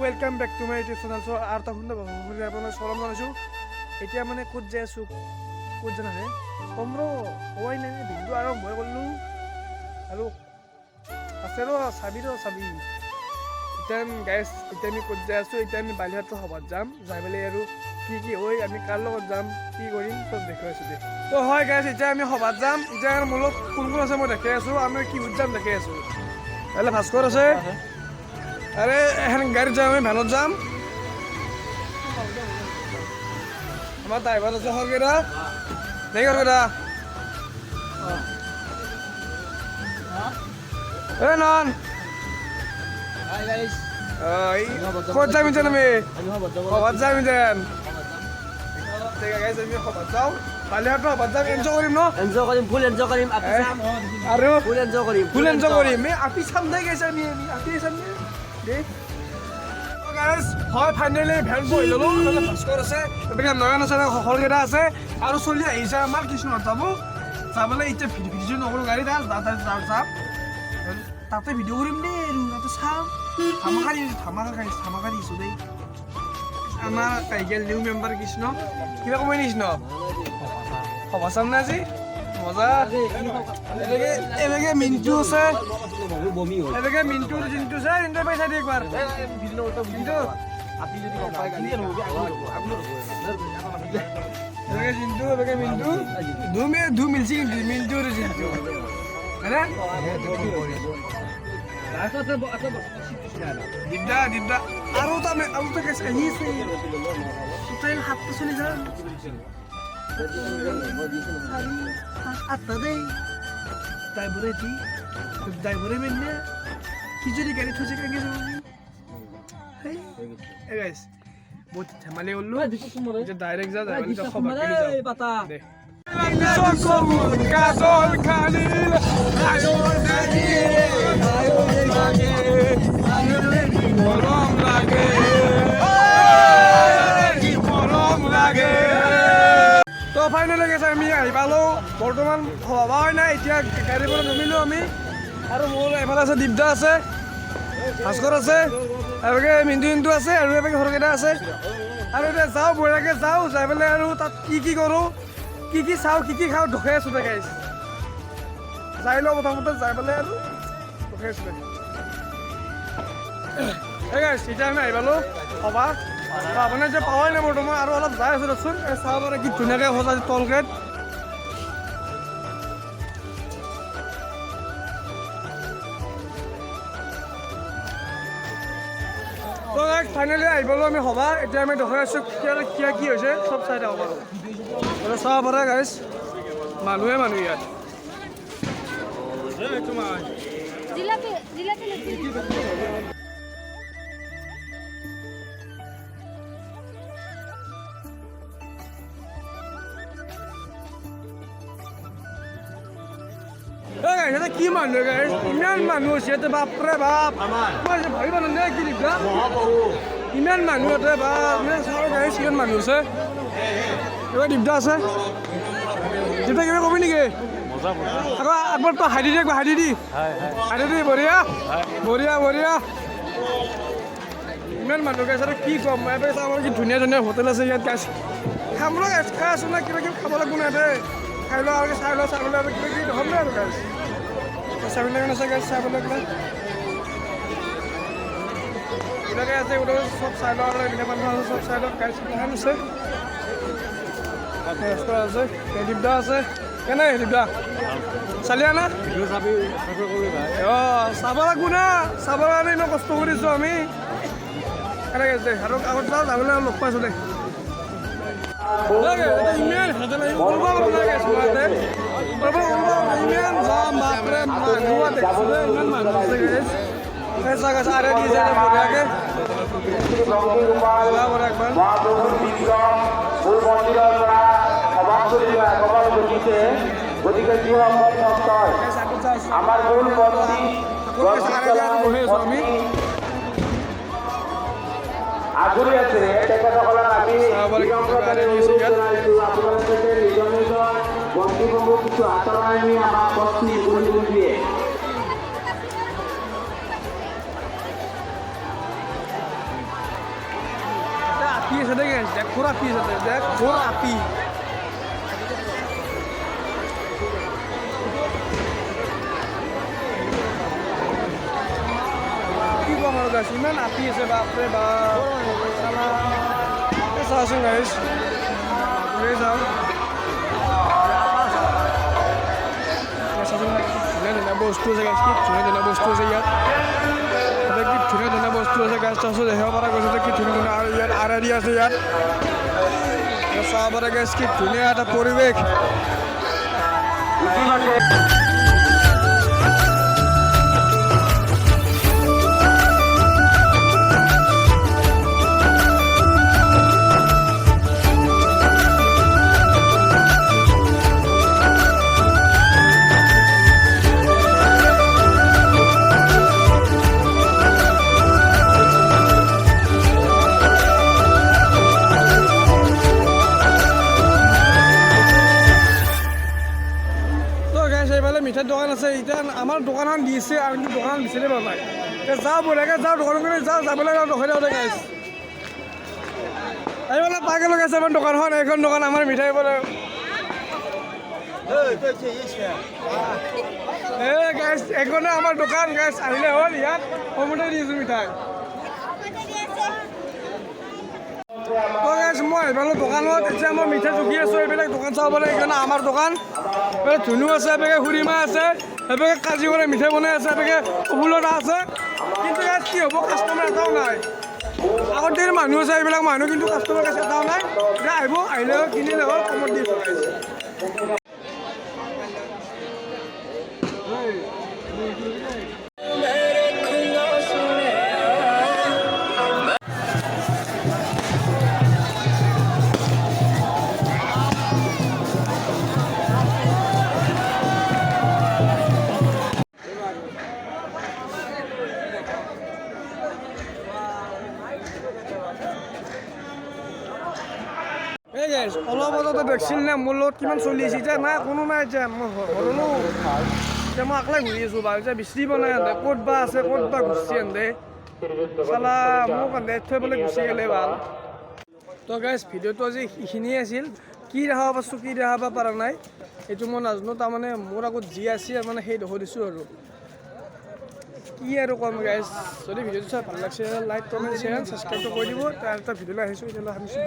Welcome back to my YouTube channel চ' আৰু এটা সুন্দৰ শুনি আপোনাক চলাম জনাইছোঁ। এতিয়া মানে ক'ত যাই আছোঁ, ক'ত জানানে কম ৰ হোৱাই নাই ভিডিঅ' আৰম্ভই কৰিলোঁ আৰু আছে ৰ, চাবি ৰ, চাবি। এতিয়া আমি গাইছ এতিয়া আমি ক'ত যাই আছোঁ? এতিয়া আমি বালিহাটৰ সভাত যাম। যাই পেলাই আৰু কি কি হয় আমি কাৰ লগত যাম কি কৰিম চব দেখুৱাই আছোঁ দে ত' হয় গাইছ এতিয়া আমি সভাত যাম। এতিয়া আৰু মোৰ লগত কোন কোন আছে মই দেখাই আছোঁ আমি কিহত যাম দেখাই আছোঁ। কাইলৈ ভাস্কৰ আছে। আরে এখন গাড়ি যাম আমি ভ্যানত যাম। আমার ড্রাইভার আছে হরগেরা নেই হরগেরা এ নন। ক'ত যাম এতিয়া আমি? যাম এতিয়া ঠিক আছে. আৰু? চলি আহিছে আমাৰ কৃষ্ণত যাব। যাবলৈ এতিয়া ভিডিঅ' নকৰোঁ গাড়ী যাম। তাতে ভিডিঅ' কৰিম দেই আৰু তাতে চাম। ধামাকা দি ধামাকা গাইছ ধামাকা দিছোঁ দেই। আমাৰ কাইগেল নিউ মেম্বাৰ কৃষ্ণ। কিবা কমাই কৃষ্ণ? সভা চাম নে আজি? মজা। এনেকে এনেকে মিণ্টু আছে. এনেকে মিণ্টু, জিণ্টু আছে। ইণ্টাৰ পাইছা দে একবাৰ। Jintu. Api jadi kau pakai gini. এনেকে জিণ্টু এনেকে মিণ্টু। দু মে দু মিলছি কিন্তু, মিণ্টু আৰু দিগদা আৰু এটা মে- আৰু কেছ আহি আছে। তই সাতটা চলি যাম আঠটা দেই ড্ৰাইভাৰে দি। ড্ৰাইভাৰে মেলিলে সি যদি গাড়ী থৈছে কেনেকৈ যাব এই গাইছ বহুত ধেমালি কৰিলোঁ এতিয়া ডাইৰেক্ট যা পেলাই খবৰ তো ফাইনেলি গেছে, আমি আহি পালোঁ। বৰ্তমান ভবা হয় নাই, এতিয়া গাড়ীৰ পৰা নামিলোঁ আমি। আৰু মোৰ এফালে আছে দীপদা আছে, ভাস্কৰ আছে এভাগে মিণ্টু মিণ্টু আছে, আৰু এভাগে সৰকেইটা আছে। আৰু এতিয়া যাওঁ বঢ়িয়াকৈ যাওঁ, যাই পেলাই আৰু তাত কি কি কৰোঁ। কি কি চাওঁ, কি কি খাওঁ, ঢোকাই আছোঁ গাইছ যাই লওঁ প্ৰথমতে, যাই পেলাই আৰু ঢোকাই আছোঁ এই গাইছ এতিয়া আমি আহি পালোঁ সভা। আপুনি যে পাৱাই নাই বৰ্তমান, আৰু অলপ যাই আছোঁ দেচোন চাব পাৰে কি ধুনীয়াকৈ সজা টল গেট তো ফাইনেলি আহি পালোঁ আমি সভা। এতিয়া আমি দেখাই আছোঁ কিয় কি হৈছে, চব চাই থাকোঁ বাৰু। এতিয়া চাব পাৰে গাইছ। মানুহে মানুহ ইয়াত। এটা কি মানুহ গাইছ? ইমান মানুহ হৈছে ইয়াতে বাপৰে বাপ। মই ভাবিব নালাগে কি দিগদা ইমান মানুহ ইয়াতে বাপ। মানে চাব গাইছ কিমান মানুহ আছে। কিবা দিগদা আছে। দিগদা কিবা কবি নেকি? আকৌ একবাৰ তই হাইদি দে হাইদি দি। হাইদি দি বঢ়িয়া। বঢ়িয়া বঢ়িয়া। ইমান মানুহ গাইছ কি ক'ম? ইয়াতে চাওঁ কি ধুনীয়া ধুনীয়া হোটেল আছে ইয়াত গাইছ খাম ৰ খাই আছোঁ না কিবা কিবি খাব লাগিব না ইয়াতে। খাই লওঁ আৰু চাই লওঁ চাই পেলাই আৰু কিবা কিবি দে আৰু গাইছ? চাবলৈ আছে গাইছ চাবলৈ গ'লে এইবিলাকে আছে গোটেই চব চাই লওঁ আৰু এইবিলাক মানুহ আছে চব চাই লওঁ গাইছ আছে। ৰেষ্টুৰেণ্ট আছে কেনে দিবদা চালিয়া না অঁ চাব লাগিব না চাব কাৰণে ইমান কষ্ট কৰিছোঁ আমি কেনেকৈ আছে আৰু আগত যাবলৈ লগ পাইছোঁ দে ইমান ইমান জাম বাপরে মানুহ দেখছিলে ইমান মানুহ আছে আছে তেখেতসকলক আমি। চাব লাগিব, বিনম্ৰ গাড়ী অনুৰোধ গৈছে ইয়াত। জনাইছোঁ আপোনালোকে নিজৰ নিজৰ বস্তুসমূহ কিছু আঁতৰাই নি আমাৰ বস্তি কৰিব দিয়ে আপি আছে দেখ খোর আপি আছে দেখ খোর আপি কি কম আৰু গাইছ ইমান আপি আছে বাপৰে বাপ চালা এই চাওচোন গাইছ লৈ যাওঁ চাচোন ধুনীয়া ধুনীয়া বস্তু আছে গাইছ কি ধুনীয়া ধুনীয়া বস্তু আছে ইয়াত তাতে কি ধুনীয়া ধুনীয়া বস্তু আছে গাছ চাছ দেখিব পৰা গৈছে যে কি ধুনীয়া ধুনীয়া আৰু ইয়াত আৰ আৰি আছে ইয়াত ইয়াত চাব পৰা গেছ কি ধুনীয়া এটা পৰিৱেশ দোকান আছে, এতিয়া আমাৰ দোকানখন দিছে আৰু কিন্তু দোকান পোৱা নাই এতিয়া যাওঁ বঢ়িয়াকৈ যাওঁ দোকানখনে যাওঁ যাবলৈ ৰখাই দিওঁ গাইছ এইফালে পাকে লগাইছে আমাৰ দোকানখন এইখন দোকান আমাৰ মিঠাই বোলে এইখনে আমাৰ দোকান গাইছ আহিলে হ'ল, ইয়াত কমতে দিছোঁ মিঠাই। তো গাইছ মই এইফালে দোকানত, এতিয়া মই মিঠাই জুখি আছোঁ, এইবিলাক দোকান চাব পাৰে এইকাৰণে আমাৰ দোকান। ধুনু আছে এপেকে খুৰীমা আছে এপেকে কাজি কৰে মিঠাই বনাই আছে এপেকে ফুলতা আছে। কিন্তু ইয়াত কি হ'ব কাষ্টমাৰ এটাও নাই। আগৰ দিন মানুহ আছে, এইবিলাক মানুহ কিন্তু কাষ্টমাৰ কাছে এটাও নাই। এতিয়া আহিব আহিলে হ'ল কিনিলে হ'ল, কমত দি অলপ আগতে দেখছিল নে মোৰ লগত কিমান চলি আছে, এতিয়া নাই, কোনো নাই, এতিয়া মই এতিয়া মই অকলে ঘূৰি আছোঁ বাৰু, এতিয়া বিচাৰি পোৱা নাই ক'ত বা আছে, ক'ত বা ঘুচি সিহঁতে চালা, মোক সিহঁতে থৈ পেলাই গুচি গ'লে ভালো। তো গাইছ ভিডিঅ'টো আজি এইখিনিয়ে আছিল। কি দেখাব পাৰছোঁ কি দেখাব পৰা নাই। এইটো মই নাজানো, তাৰমানে মোৰ আগত যি আছিল মানে সেই দেখুৱাই দিছোঁ আৰু। কি আৰু ক'ম গাইছ যদি ভিডিঅ'টো চাই ভালো লাগিছে, লাইক কমেণ্ট শ্বেয়াৰ ছাবস্ক্ৰাইবটো কৰি দিব। তাৰ এটা ভিডিঅ'লৈ আহিছোঁ, এতিয়ালৈ Bye.